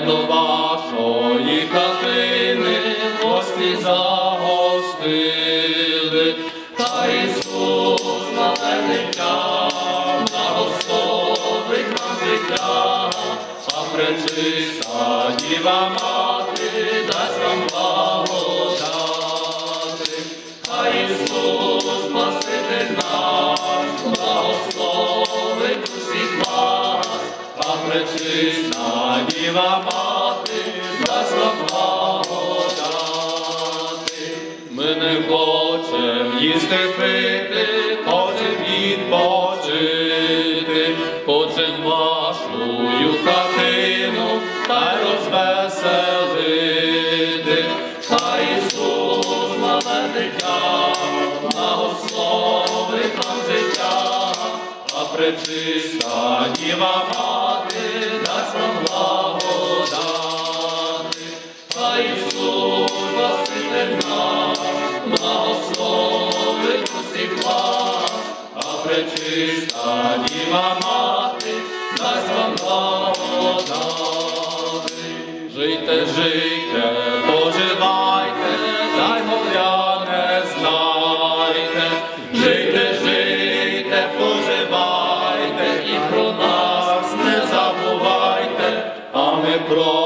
до вашої хатини гості загостили, та Ісус на життя, на Господи нам життя, а пречиста діва мати дасть вам благодати, та Ісус спаситель нас, благословить усіх вас, а пречиста діва мати благодати. Ми не хочем їсти пити, хочем відпочити, хочем вашу хатину та й розвеселити. Хай Ісус мале дитя, благословить нам життя, а пречиста діва мати пречиста діва мати дасть вам благодати. Жийте, жийте, поживайте, дай горя не знайте. Жийте, жийте, поживайте і про нас не забувайте, а ми про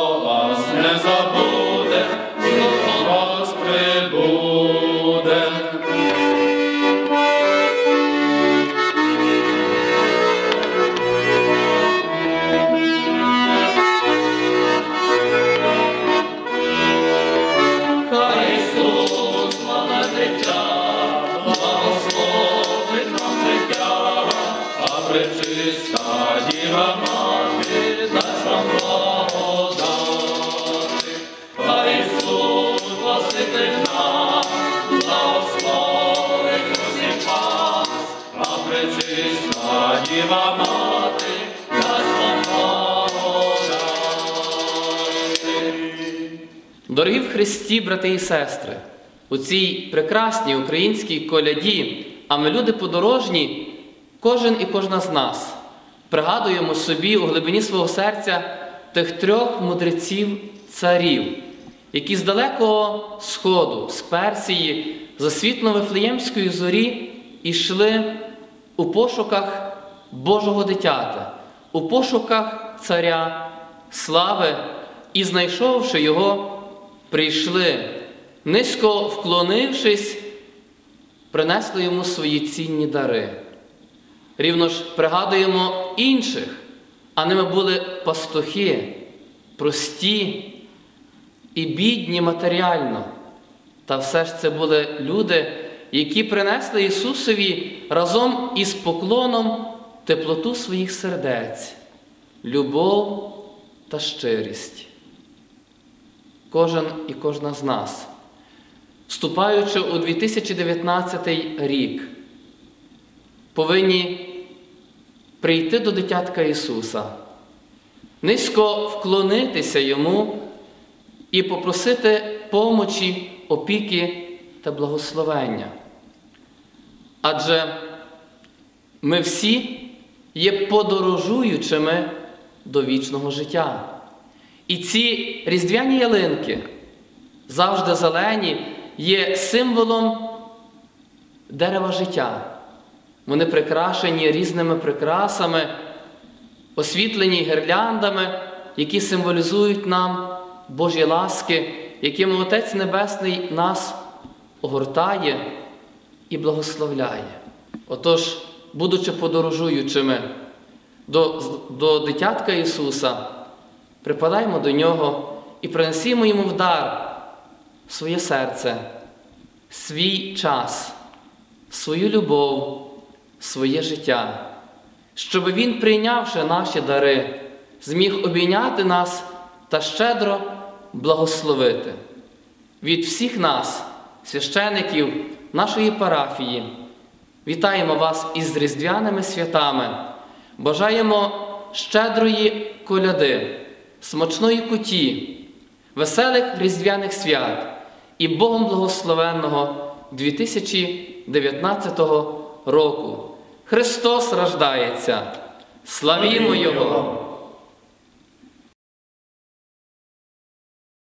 пречиста діва мати. Дорогі в Христі, брати і сестри, у цій прекрасній українській коляді, а ми люди подорожні, кожен і кожна з нас пригадуємо собі у глибині свого серця тих трьох мудреців царів, які з далекого сходу, з Персії, за світло Вифлеємської зорі йшли у пошуках Божого дитята, у пошуках царя слави і, знайшовши його, прийшли, низько вклонившись, принесли йому свої цінні дари. Рівно ж пригадуємо інших, а ними були пастухи, прості і бідні матеріально. Та все ж це були люди, які принесли Ісусові разом із поклоном теплоту своїх сердець, любов та щирість. Кожен і кожна з нас, вступаючи у 2019 рік, повинні прийти до дитятка Ісуса, низько вклонитися Йому і попросити помочі, опіки та благословення. Адже ми всі є подорожуючими до вічного життя. І ці різдвяні ялинки, завжди зелені, є символом дерева життя. Вони прикрашені різними прикрасами, освітлені гірляндами, які символізують нам Божі ласки, якими Отець Небесний нас огортає і благословляє. Отож, будучи подорожуючими до, до дитятка Ісуса, припадаємо до Нього і принесімо Йому в дар своє серце, свій час, свою любов, своє життя, щоб Він, прийнявши наші дари, зміг обійняти нас та щедро благословити. Від всіх нас, священиків нашої парафії, вітаємо вас із різдвяними святами, бажаємо щедрої коляди, смачної куті, веселих різдвяних свят і Богом благословенного 2019 року. Христос рождається! Славімо Його!